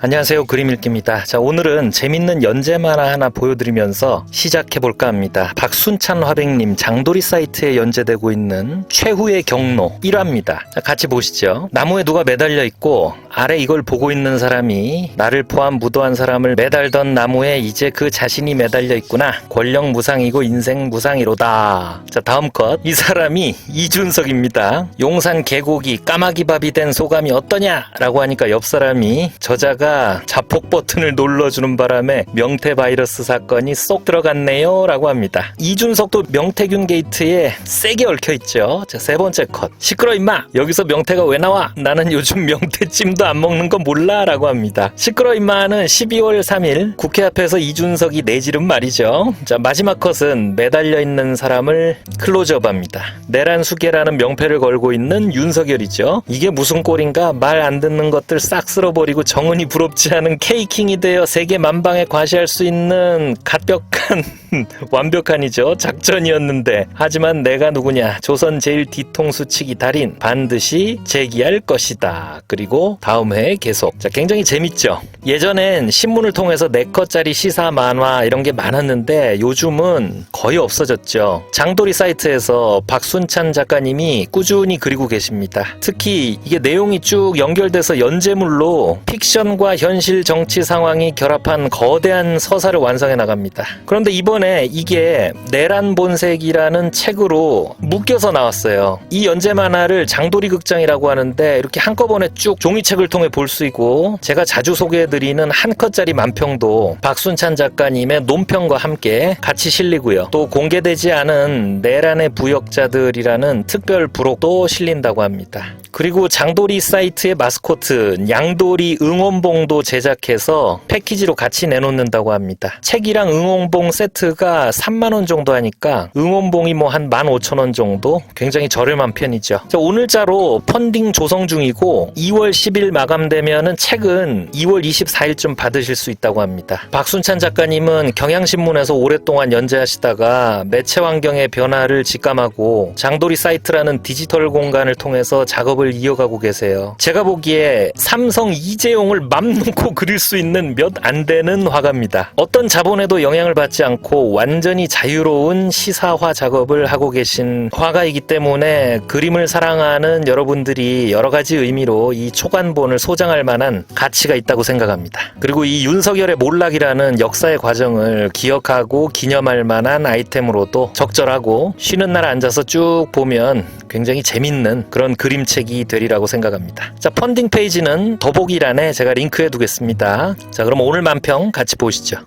안녕하세요. 그림 읽기입니다. 자, 오늘은 재밌는 연재 만화 하나 보여드리면서 시작해볼까 합니다. 박순찬 화백님 장도리 사이트에 연재되고 있는 최후의 경로 1화입니다. 자, 같이 보시죠. 나무에 누가 매달려 있고 아래 이걸 보고 있는 사람이 나를 포함 무도한 사람을 매달던 나무에 이제 그 자신이 매달려 있구나. 권력 무상이고 인생 무상이로다. 자, 다음 컷. 이 사람이 이준석입니다. 용산 계곡이 까마귀 밥이 된 소감이 어떠냐 라고 하니까 옆 사람이 저자가 자폭 버튼을 눌러주는 바람에 명태 바이러스 사건이 쏙 들어갔네요 라고 합니다. 이준석도 명태균 게이트에 세게 얽혀 있죠. 자, 세 번째 컷. 시끄러 임마! 여기서 명태가 왜 나와? 나는 요즘 명태찜도 안 먹는 거 몰라 라고 합니다. 시끄러 임마는 12월 3일 국회 앞에서 이준석이 내지른 말이죠. 자, 마지막 컷은 매달려 있는 사람을 클로즈업 합니다. 내란 수계라는 명패를 걸고 있는 윤석열이죠. 이게 무슨 꼴인가 말 안 듣는 것들 싹 쓸어버리고 정은이 부럽지 않은 케이킹이 되어 세계 만방에 과시할 수 있는 갓벽한 완벽한이죠. 작전이었는데 하지만 내가 누구냐 조선 제일 뒤통수 치기 달인 반드시 제기할 것이다. 그리고 다음 회에 계속. 자 굉장히 재밌죠. 예전엔 신문을 통해서 4컷짜리 시사 만화 이런 게 많았는데 요즘은 거의 없어졌죠. 장도리 사이트에서 박순찬 작가님이 꾸준히 그리고 계십니다. 특히 이게 내용이 쭉 연결돼서 연재물로 픽션과 현실 정치 상황이 결합한 거대한 서사를 완성해 나갑니다. 그런데 이번에 이게 내란 본색이라는 책으로 묶여서 나왔어요. 이 연재 만화를 장도리 극장이라고 하는데 이렇게 한꺼번에 쭉 종이책을 통해 볼 수 있고 제가 자주 소개해드리는 한 컷짜리 만평도 박순찬 작가님의 논평과 함께 같이 실리고요. 또 공개되지 않은 내란의 부역자들이라는 특별 부록도 실린다고 합니다. 그리고 장도리 사이트의 마스코트 양도리 응원봉도 제작해서 패키지로 같이 내놓는다고 합니다. 책이랑 응원봉 세트가 3만원 정도 하니까 응원봉이 뭐 한 15,000원 정도 굉장히 저렴한 편이죠. 자, 오늘자로 펀딩 조성 중이고 2월 10일 마감되면은 책은 2월 24일쯤 받으실 수 있다고 합니다. 박순찬 작가님은 경향신문에서 오랫동안 연재하시다가 매체 환경의 변화를 직감하고 장도리 사이트라는 디지털 공간을 통해서 작업을 이어가고 계세요. 제가 보기에 삼성 이재용을 맘 놓고 그릴 수 있는 몇 안 되는 화가입니다. 어떤 자본에도 영향을 받지 않고 완전히 자유로운 시사화 작업을 하고 계신 화가이기 때문에 그림을 사랑하는 여러분들이 여러 가지 의미로 이 초간본을 소장할 만한 가치가 있다고 생각합니다. 그리고 이 윤석열의 몰락이라는 역사의 과정을 기억하고 기념할 만한 아이템으로도 적절하고 쉬는 날 앉아서 쭉 보면 굉장히 재밌는 그런 그림책이 되리라고 생각합니다. 자, 펀딩 페이지는 더보기란에 제가 링크해 두겠습니다. 자, 그럼 오늘 만평 같이 보시죠.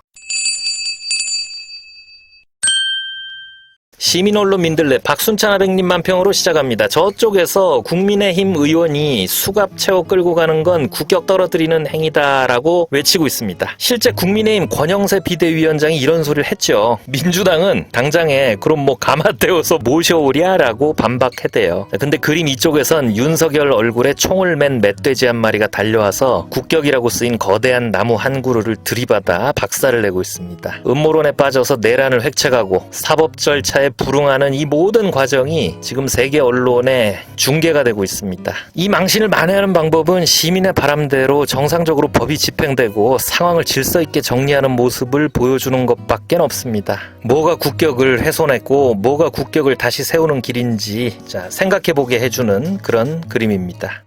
시민언론 민들레 박순찬 아백님 만 평으로 시작합니다. 저쪽에서 국민의힘 의원이 수갑 채워 끌고 가는 건 국격 떨어뜨리는 행위다라고 외치고 있습니다. 실제 국민의힘 권영세 비대위원장이 이런 소리를 했죠. 민주당은 당장에 그럼 뭐 가마 떼어서 모셔오랴라고 반박했대요. 근데 그림 이쪽에선 윤석열 얼굴에 총을 맨 멧돼지 한 마리가 달려와서 국격이라고 쓰인 거대한 나무 한 그루를 들이받아 박살을 내고 있습니다. 음모론에 빠져서 내란을 획책하고 사법 절차에 불응하는 이 모든 과정이 지금 세계 언론에 중계가 되고 있습니다. 이 망신을 만회하는 방법은 시민의 바람대로 정상적으로 법이 집행되고 상황을 질서 있게 정리하는 모습을 보여주는 것밖에 없습니다. 뭐가 국격을 훼손했고 뭐가 국격을 다시 세우는 길인지 자, 생각해보게 해주는 그런 그림입니다.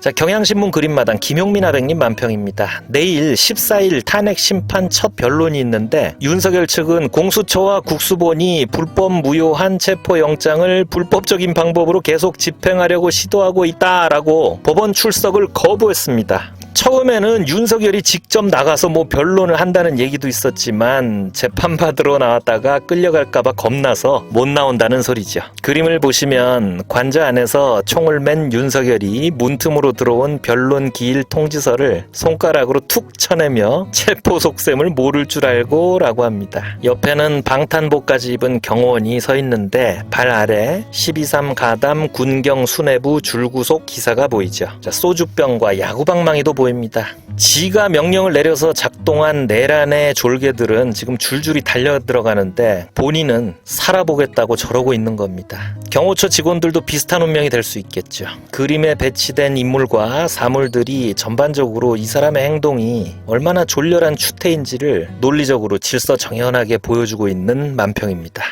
자, 경향신문 그림마당 김용민 아백님 만평입니다. 내일 14일 탄핵 심판 첫 변론이 있는데 윤석열 측은 공수처와 국수본이 불법 무효한 체포영장을 불법적인 방법으로 계속 집행하려고 시도하고 있다라고 법원 출석을 거부했습니다. 처음에는 윤석열이 직접 나가서 뭐 변론을 한다는 얘기도 있었지만 재판받으러 나왔다가 끌려갈까봐 겁나서 못 나온다는 소리죠. 그림을 보시면 관저 안에서 총을 맨 윤석열이 문틈으로 들어온 변론 기일 통지서를 손가락으로 툭 쳐내며 체포 속셈을 모를 줄 알고 라고 합니다. 옆에는 방탄복까지 입은 경호원이 서 있는데 발 아래 12.3 가담 군경 수뇌부 줄구속 기사가 보이죠. 자, 소주병과 야구방망이도 보입니다. 지가 명령을 내려서 작동한 내란의 졸개들은 지금 줄줄이 달려 들어가는데 본인은 살아보겠다고 저러고 있는 겁니다. 경호처 직원들도 비슷한 운명이 될 수 있겠죠. 그림에 배치된 인물과 사물들이 전반적으로 이 사람의 행동이 얼마나 졸렬한 추태인지를 논리적으로 질서 정연하게 보여주고 있는 만평입니다.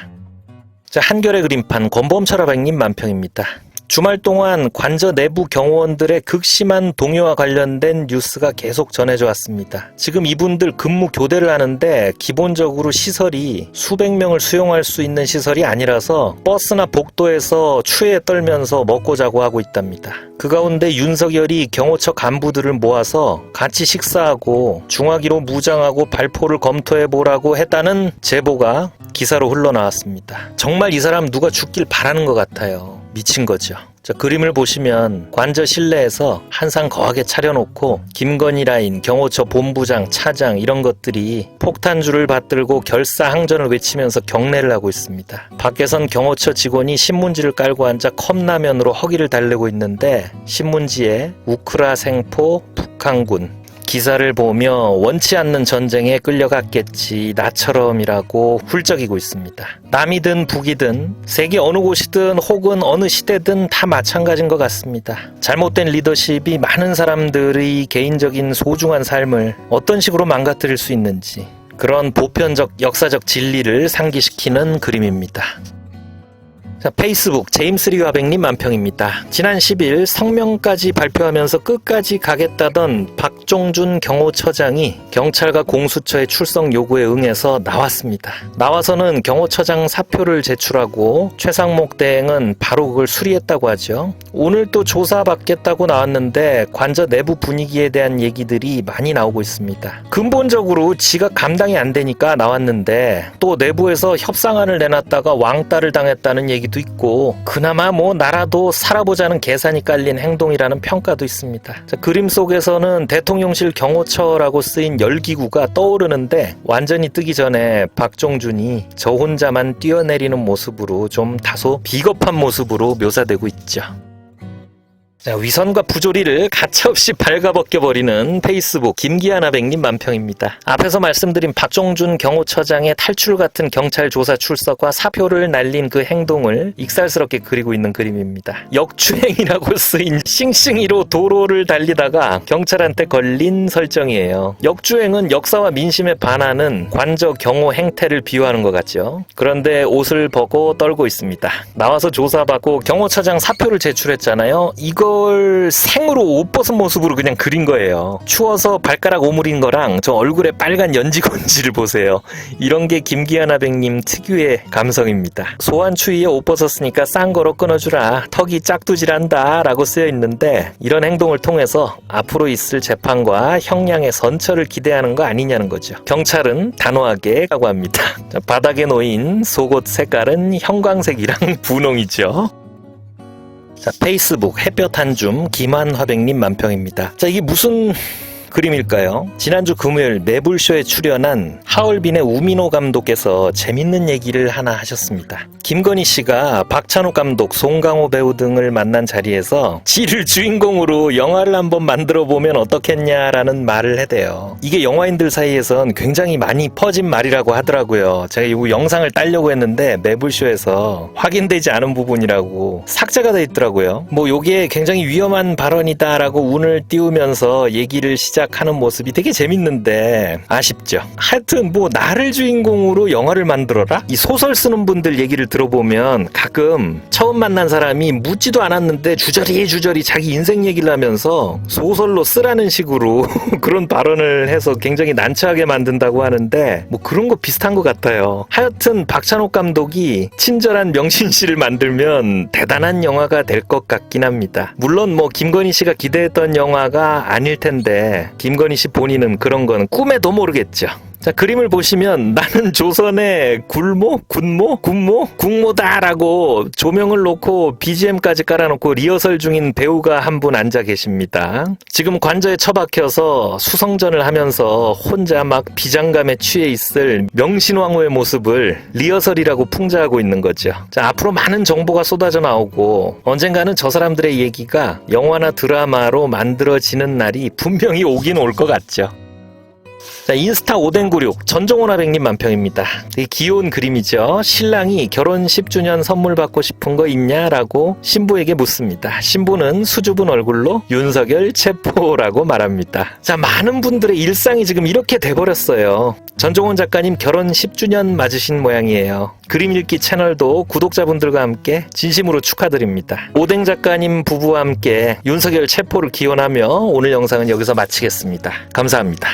자, 한결의 그림판 권범철 아백님 만평입니다. 주말 동안 관저 내부 경호원들의 극심한 동요와 관련된 뉴스가 계속 전해져 왔습니다. 지금 이분들 근무 교대를 하는데 기본적으로 시설이 수백 명을 수용할 수 있는 시설이 아니라서 버스나 복도에서 추위에 떨면서 먹고 자고 하고 있답니다. 그 가운데 윤석열이 경호처 간부들을 모아서 같이 식사하고 중화기로 무장하고 발포를 검토해 보라고 했다는 제보가 기사로 흘러나왔습니다. 정말 이 사람 누가 죽길 바라는 것 같아요. 미친 거죠. 자, 그림을 보시면 관저 실내에서 한상 거하게 차려놓고 김건희 라인, 경호처 본부장, 차장 이런 것들이 폭탄주를 받들고 결사항전을 외치면서 경례를 하고 있습니다. 밖에선 경호처 직원이 신문지를 깔고 앉아 컵라면으로 허기를 달래고 있는데 신문지에 우크라 생포 북한군 기사를 보며 원치 않는 전쟁에 끌려갔겠지 나처럼이라고 훌쩍이고 있습니다. 남이든 북이든 세계 어느 곳이든 혹은 어느 시대든 다 마찬가지인 것 같습니다. 잘못된 리더십이 많은 사람들의 개인적인 소중한 삶을 어떤 식으로 망가뜨릴 수 있는지 그런 보편적 역사적 진리를 상기시키는 그림입니다. 자, 페이스북 제임스 리와백님 만평입니다. 지난 10일 성명까지 발표하면서 끝까지 가겠다던 박종준 경호처장이 경찰과 공수처의 출석 요구에 응해서 나왔습니다. 나와서는 경호처장 사표를 제출하고 최상목 대행은 바로 그걸 수리했다고 하죠. 오늘 또 조사받겠다고 나왔는데 관저 내부 분위기에 대한 얘기들이 많이 나오고 있습니다. 근본적으로 지가 감당이 안 되니까 나왔는데 또 내부에서 협상안을 내놨다가 왕따를 당했다는 얘기 도 있고 그나마 뭐 나라도 살아보자는 계산이 깔린 행동이라는 평가도 있습니다. 자, 그림 속에서는 대통령실 경호처라고 쓰인 열기구가 떠오르는데 완전히 뜨기 전에 박종준이 저 혼자만 뛰어내리는 모습으로 좀 다소 비겁한 모습으로 묘사되고 있죠. 자, 위선과 부조리를 가차없이 발가벗겨버리는 페이스북 김기한 아백님 만평입니다. 앞에서 말씀드린 박종준 경호처장의 탈출 같은 경찰 조사 출석과 사표를 날린 그 행동을 익살스럽게 그리고 있는 그림입니다. 역주행이라고 쓰인 싱싱이로 도로를 달리다가 경찰한테 걸린 설정이에요. 역주행은 역사와 민심에 반하는 관저 경호 행태를 비유하는 것 같죠. 그런데 옷을 벗고 떨고 있습니다. 나와서 조사받고 경호처장 사표를 제출했잖아요. 이거 이걸 생으로 옷 벗은 모습으로 그냥 그린 거예요. 추워서 발가락 오므린 거랑 저 얼굴에 빨간 연지 건지를 보세요. 이런 게 김기한 아백님 특유의 감성입니다. 소환 추위에 옷 벗었으니까 싼 거로 끊어주라. 턱이 짝두질한다. 라고 쓰여 있는데 이런 행동을 통해서 앞으로 있을 재판과 형량의 선처를 기대하는 거 아니냐는 거죠. 경찰은 단호하게 라고 합니다. 자, 바닥에 놓인 속옷 색깔은 형광색이랑 분홍이죠. 자, 페이스북 햇볕 한 줌 김한 화백님 만평입니다. 자, 이게 무슨 그림일까요? 지난주 금요일 매불쇼에 출연한 하얼빈의 우민호 감독께서 재밌는 얘기를 하나 하셨습니다. 김건희 씨가 박찬욱 감독, 송강호 배우 등을 만난 자리에서 지를 주인공으로 영화를 한번 만들어 보면 어떻겠냐라는 말을 해대요. 이게 영화인들 사이에선 굉장히 많이 퍼진 말이라고 하더라고요. 제가 이 영상을 따려고 했는데 매불쇼에서 확인되지 않은 부분이라고 삭제가 돼 있더라고요. 뭐 요게 굉장히 위험한 발언이다라고 운을 띄우면서 얘기를 시작 시작하는 모습이 되게 재밌는데 아쉽죠. 하여튼 뭐 나를 주인공으로 영화를 만들어라? 이 소설 쓰는 분들 얘기를 들어보면 가끔 처음 만난 사람이 묻지도 않았는데 주저리 주저리 자기 인생 얘기를 하면서 소설로 쓰라는 식으로 그런 발언을 해서 굉장히 난처하게 만든다고 하는데 뭐 그런 거 비슷한 것 같아요. 하여튼 박찬욱 감독이 친절한 명신 씨를 만들면 대단한 영화가 될 것 같긴 합니다. 물론 뭐 김건희 씨가 기대했던 영화가 아닐 텐데 김건희 씨 본인은 그런 건 꿈에도 모르겠죠. 자, 그림을 보시면 나는 조선의 굴모, 군모, 군모, 국모다라고 조명을 놓고 BGM까지 깔아놓고 리허설 중인 배우가 한 분 앉아 계십니다. 지금 관저에 처박혀서 수성전을 하면서 혼자 막 비장감에 취해 있을 명신왕후의 모습을 리허설이라고 풍자하고 있는 거죠. 자, 앞으로 많은 정보가 쏟아져 나오고 언젠가는 저 사람들의 얘기가 영화나 드라마로 만들어지는 날이 분명히 오긴 올 것 같죠. 자, 인스타 오뎅구육 전종원 아백님 만평입니다. 되게 귀여운 그림이죠. 신랑이 결혼 10주년 선물 받고 싶은 거 있냐라고 신부에게 묻습니다. 신부는 수줍은 얼굴로 윤석열 체포라고 말합니다. 자, 많은 분들의 일상이 지금 이렇게 돼버렸어요. 전종원 작가님 결혼 10주년 맞으신 모양이에요. 그림 읽기 채널도 구독자분들과 함께 진심으로 축하드립니다. 오뎅 작가님 부부와 함께 윤석열 체포를 기원하며 오늘 영상은 여기서 마치겠습니다. 감사합니다.